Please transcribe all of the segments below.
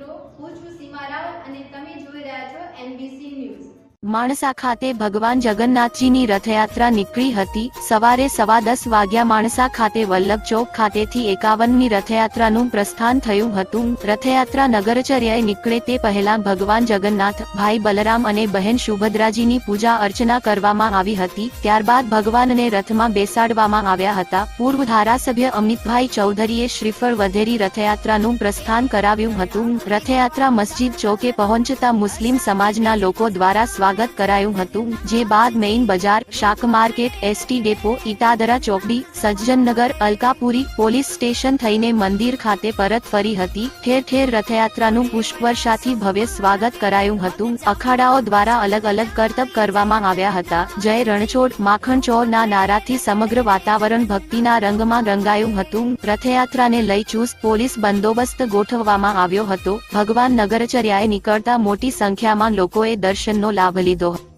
મિત્રો હું છું સીમા રાવલ અને તમે જોઈ રહ્યા છો એનબીસી ન્યૂઝ માણસા ખાતે ભગવાન જગન્નાથજીની રથયાત્રા નીકળી હતી. સવારે સવા દસ વાગ્યા માણસા ખાતે વલ્લભ ચોક ખાતેથી એકાવનમી રથયાત્રાનું પ્રસ્થાન થયું હતું. રથયાત્રા નગરચર્યાએ નીકળે તે પહેલા ભગવાન જગન્નાથ, ભાઈ બલરામ અને બહેન સુભદ્રાજીની પૂજા અર્ચના કરવામાં આવી હતી. ત્યારબાદ ભગવાનને રથમાં બેસાડવામાં આવ્યા હતા. પૂર્વ ધારાસભ્ય અમિતભાઈ ચૌધરીએ શ્રીફળ વધેરી રથયાત્રાનું પ્રસ્થાન કરાવ્યું હતું. રથયાત્રા મસ્જિદ ચોકે પહોંચતા મુસ્લિમ સમાજના લોકો દ્વારા સ્વાગત કરાયું હતું, જે બાદ મેઇન બજાર, શાક માર્કેટ, એસટી ડેપો, ઇટાદરા ચોકડી, સજ્જનનગર, અલકાપુરી, પોલીસ સ્ટેશન થઈને મંદિર ખાતે પરત ફરી હતી. ઠેર ઠેર રથયાત્રાનું પુષ્પવર્ષાથી ભવ્ય સ્વાગત કરાયું હતું. અખાડાઓ દ્વારા અલગ અલગ કરતબ કરવામાં આવ્યા હતા. જય રણછોડ, માખણ ચોરના નારાથી સમગ્ર વાતાવરણ ભક્તિના રંગમાં રંગાયું હતું. રથયાત્રાને લઈ ચુસ્ત પોલીસ બંદોબસ્ત ગોઠવવામાં આવ્યો હતો. ભગવાન નગરચર્યાએ નીકળતા મોટી સંખ્યામાં લોકોએ દર્શનનો લાભ Validor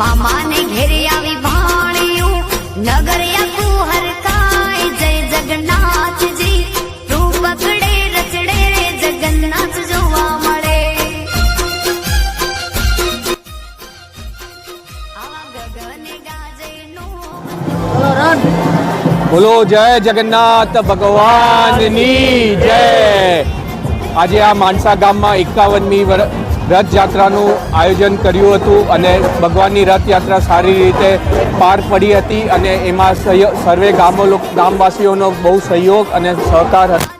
મામાને ઘેરે આવી ભાણિયું નગર આખું હરકાય જય જગન્નાથજી રૂપ પકડે રચડે રે જગન્નાથ જોવા મળે. આવા ગગને ગાજે બોલો જય જગન્નાથ ભગવાનની જય. આજે આ માણસા ગામમાં એકાવનમી રથયાત્રાનું આયોજન કર્યું હતું અને ભગવાનની રથયાત્રા સારી રીતે પાર પડી હતી અને એમાં સર્વે ગામો ગામવાસીઓનો બહુ સહયોગ અને સહકાર હતો.